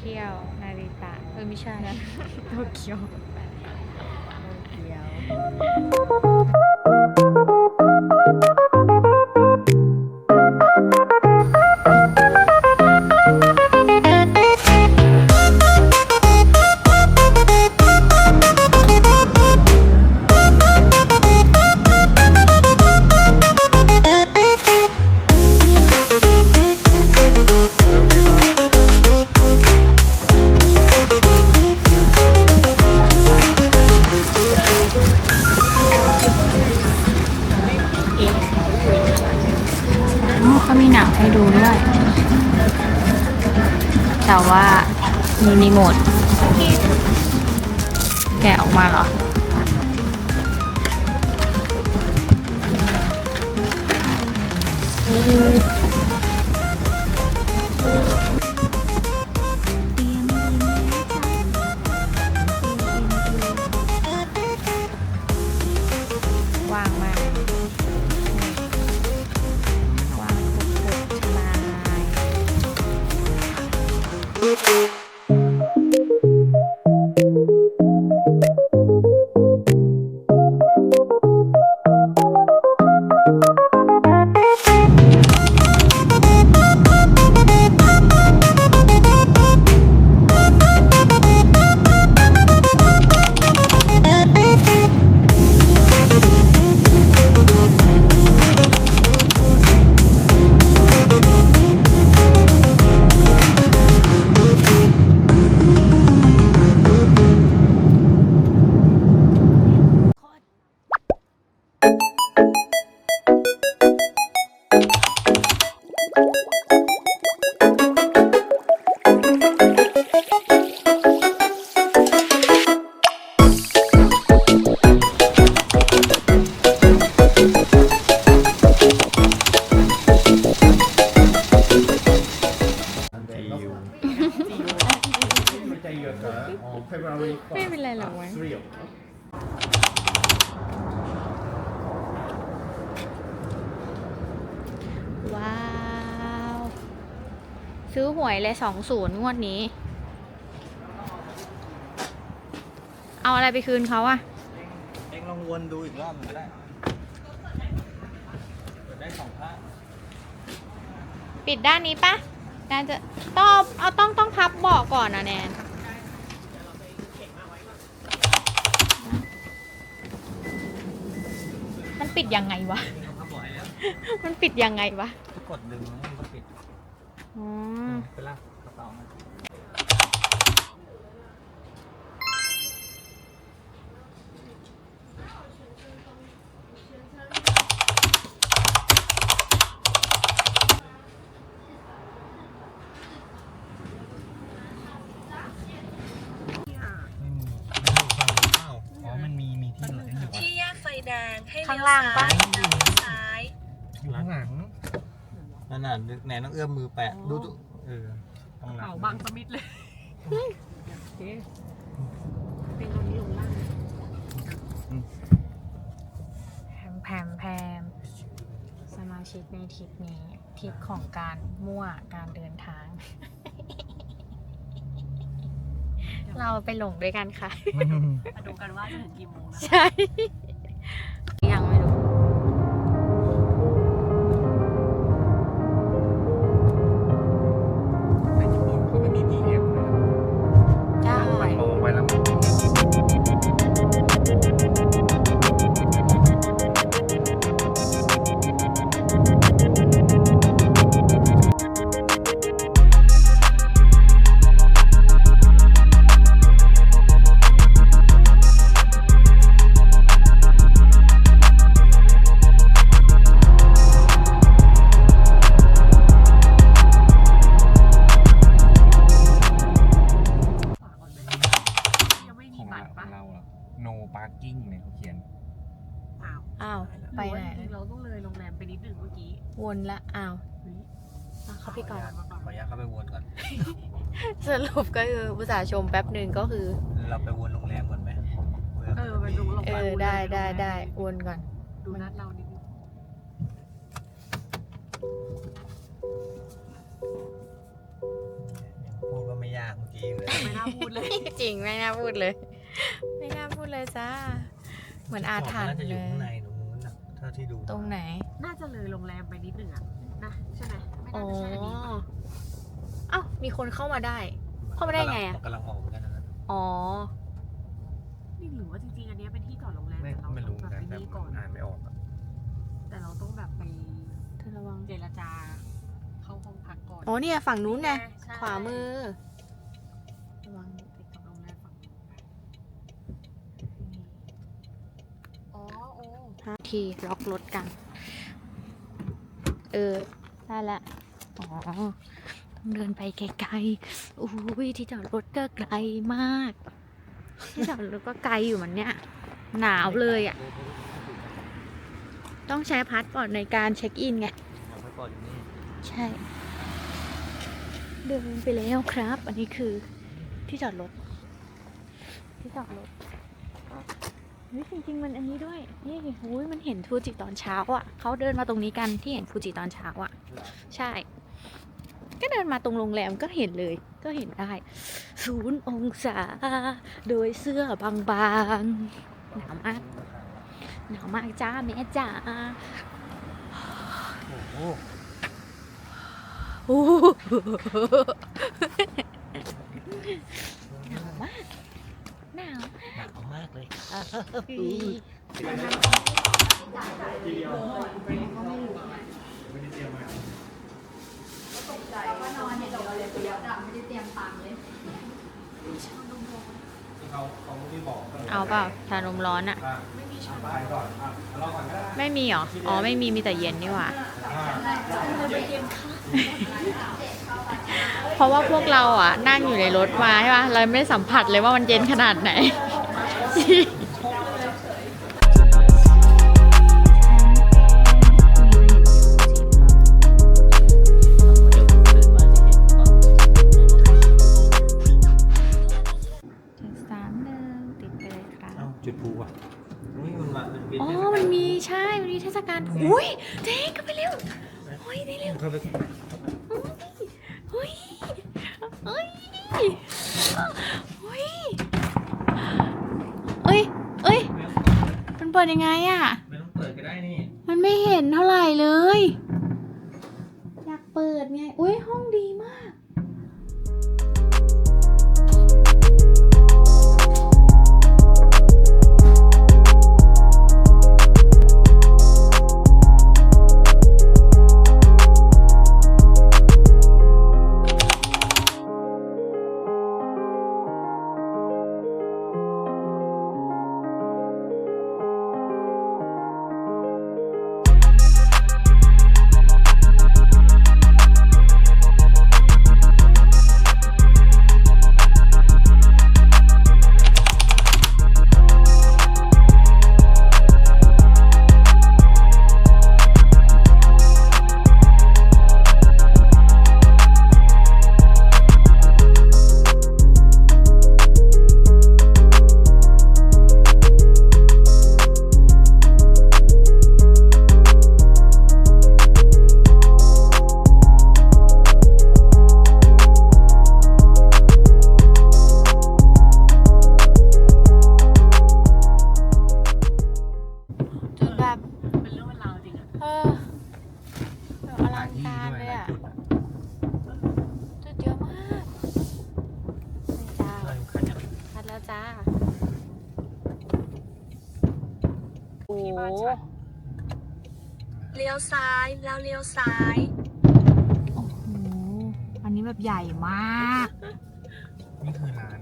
ไปเที่ยวนาริตะเออไม่ใช่นะโตเกียวเดียว ดูด้วย แต่ว่ามีรีโมทแกะออกมาเหรอ ไม่เป็นไรหรอกวะ ว้าว ซื้อหวยเลยสองศูนย์งวดนี้ เอาอะไรไปคืนเขาอะเองลองวนดูอีกรอบหนึ่งก็ได้เปิดได้สองข้างปิดด้านนี้ปะแนนจะต้องเอาต้องต้องพับเบาะก่อนนะแนนมันปิดยังไงวะเขาบอกให้แล้วมันปิดยังไงวะก็กดดึงแล้ วมันก็ปิดอ๋อไปลาก นั่นน่ะไหนต้องเอื้อมมือแปะดูดูเออข้างหลังเป่าบังสมิธเลยโอเคเป็นตรงนี้ลงล่างแพมแพมแพมสมาชิกในทริปนี้ทริปของการมั่วการเดินทาง เราไปหลงด้วยกันค่ะ มาดูกันว่าจะถึงกี่โมงนะใช่ วนละอ้าวเฮ้ยอะเข้าไปก่อน ขออนุญาตเข้าไปวนก่อน สรุปก็คืออุตส่าห์ชมแป๊บหนึ่งก็คือ เราไปวนโรงแรมก่อนไหมผื่เออไปดูโรงเอแรมอได้ได้ได้วนก่อน ดูนัดเรานิดนึงพูดว่าไม่ยากากเมื่อกี้เลยไม่น่าพูดเลย จริงไม่น่าพูดเลย ไม่น่าพูดเลยจ้า เหมือนอาถรรน่าพ์จะอเลยู่ย ข้างในตรงนู้นนะถ้าที่ดูตรงไหน น่าจะเลยโรงแรมไปนิดหนึ่งอะนะใช่ไหมไม่อ๋อน่าจะใช่อันนี้เอ้ามีคนเข้ามาได้ เข้ามาได้ไงอะ กำลังออกเหมือนกันนะ อ๋อ นี่หรือว่าจริงๆอันเนี้ยเป็นที่จอดโรงแรมไม่แต่เราไม่ต้รู้องเหมืแบอบนกันแต่ไปนี่ก่อนอ่านไม่ออกอะแต่เราต้องแบบไปเธอระวัง เจรจา เข้าห้องพักก่อนอ๋อเนี่ยฝั่งนู้นไง ใช่ขวามือ ระวัง ติดกับโรงแรมฝั่งนู้นอ๋อโอ้ ห้าทีล็อกรถกัน เออ ได้ละอ๋อ ต้องเดินไปไกลๆอุ้ยที่จอดรถก็ไกลมาก ที่จอดรถก็ไกลอยู่เหมันเนี้ย หนาวเลยอะ ต้องใช้พาสปอร์ตในการเช็คอินไงเอาไว้ก่อนอยู่นี่ใช่ เดินไปแล้วครับ อันนี้คือที่จอดรถ ที่จอดรถ เฮ้ยจริงๆมันอันนี้ด้วยนี่โหูยมันเห็นฟูจิตอนเช้าอะเขาเดินมาตรงนี้กันที่เห็นฟูจิตอนเช้าอะ ใช่ ก็เดินมาตรงโรงแรมก็เห็นเลย ก็เห็นได้ศูนย์องศา โดยเสื้อบางๆหนาวมากหนาวมากจ้าแม่จ้าโอ้โหโอ้โหหนาวมาก หนาวหนาวมากเลยเขาเขาไม่ได้บอกเอาเปล่าชานมร้อนอะไม่มีช้อนไปก่อนอะรอก่อนก็ได้ไม่มีเหรอ อ๋อ ไม่มี มีแต่เย็นนี่หว่าอ่า เพราะว่าพวกเราอะนั่งอยู่ในรถมาใช่ป่ะเราไม่ได้สัมผัสเลยว่ามันเย็นขนาดไหน สามหนึ่งติดไปเลยครับ เอ้าจุดพลุอะอุ้ยมันมามันเป็นอ๋อเทศกาลมันมีใช่ มันมีเทศกาล อุ้ยเจ๊ก็ไปเร็ว โอ้ยได้เร็ว เข้าไป เฮ้ยเฮ้ยเฮ้ยเอ้ยเอ้ย มันเปิดยังไงอะไม่ต้องเปิดก็ได้นี่ มันไม่เห็นเท่าไหร่เลย อยากเปิดไง อุ้ยห้องดีมาก ล้วเลี้ยวซ้าย โอ้โห อันนี้แบบใหญ่มาก นี่คือร้าน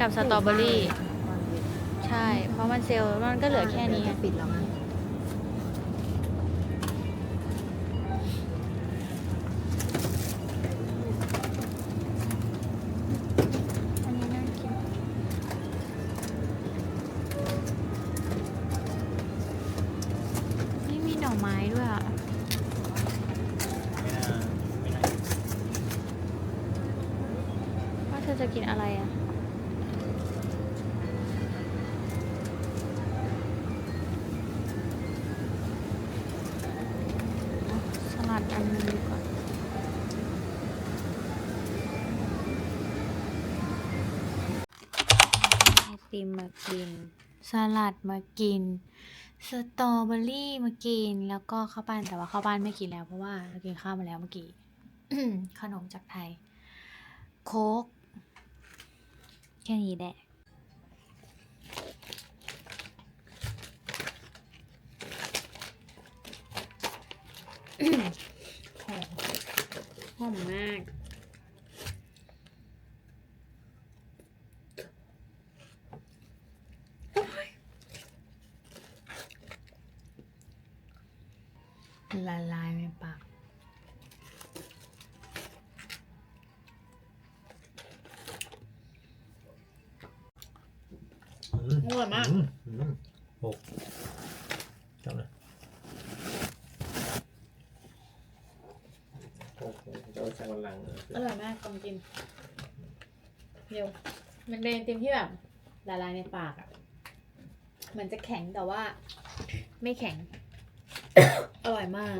กับสตรอเบอรี่ตอนเย็นใช่ เพราะมันเซลล์มันก็เหลือแค่นี้เดี๋ยวอะจะปิดแล้วไงอันนี้น่ากินนี่มีหน่อไม้ด้วยอะไม่น่าไม่น่าว่าเธอจะกินอะไรอะ ไอติมมากิน สลัดมากิน สตรอเบอรี่มากิน แล้วก็ข้าวปั้นแต่ว่าข้าวปั้นไม่กินแล้วเพราะว่าเรากินข้าวมาแล้วเมื่อกี้ ขนมจากไทย โค้กแค่นี้แหละหอมหอมมาก อืมอร่อยมากอืมอืมหกจำเลยโอ้โหจะเอาใส่วันหลังเลยอร่อยมากต้องกิน เร็ว มันเป็นไอติมที่แบบละลายในปากอะ่ะ มันจะแข็งแต่ว่า ไม่แข็ง อร่อยมาก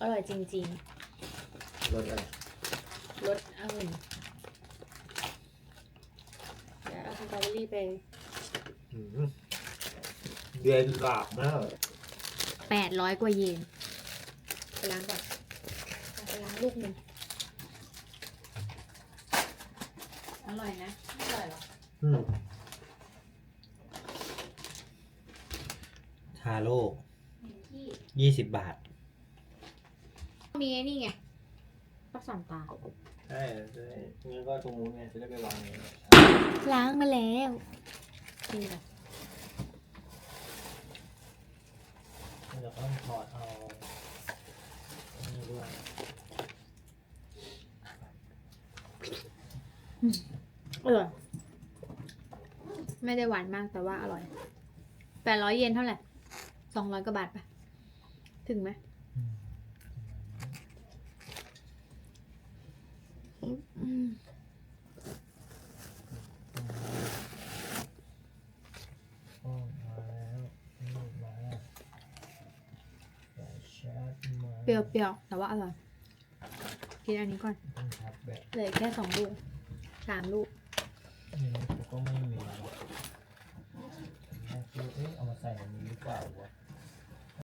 อร่อยจริงรสอะไรๆรสองุ่นเดี๋ยวเอาสตรอเบอรี่ไปอืม เดือนกาบนะแปดร้อยกว่าเยนไปล้างก่อนเอาไปล้างลูกหนึ่งอร่อยนะไม่อร่อยหรออืมทาโร่ที่ยี่สิบบาท มีไอ้นี่ไงปักสันตา ใช่ใช่งั้นก็ตรงนู้นไงจะได้ไปวางไงล้างมาแล้ว นี่แหละเดี๋ยวต้องถอดเอาอันนี่ด้วยอร่อยไม่ได้หวานมากแต่ว่าอร่อยแปดร้อยเยนเท่าไหร่สองร้อยกว่าบาทปะถึงไหมอืม อ๋อมาแล้วนี่มาแต่ชาร์จมา เปรี้ยวๆแต่ว่าอร่อยกินอันนี้ก่อนต้องชาร์จแบตเหลือแค่สองลูกสามลูกนี่ก็ไม่มีแม่คือเอ๊ะเอามาใส่ในนี้หรือเปล่าวะ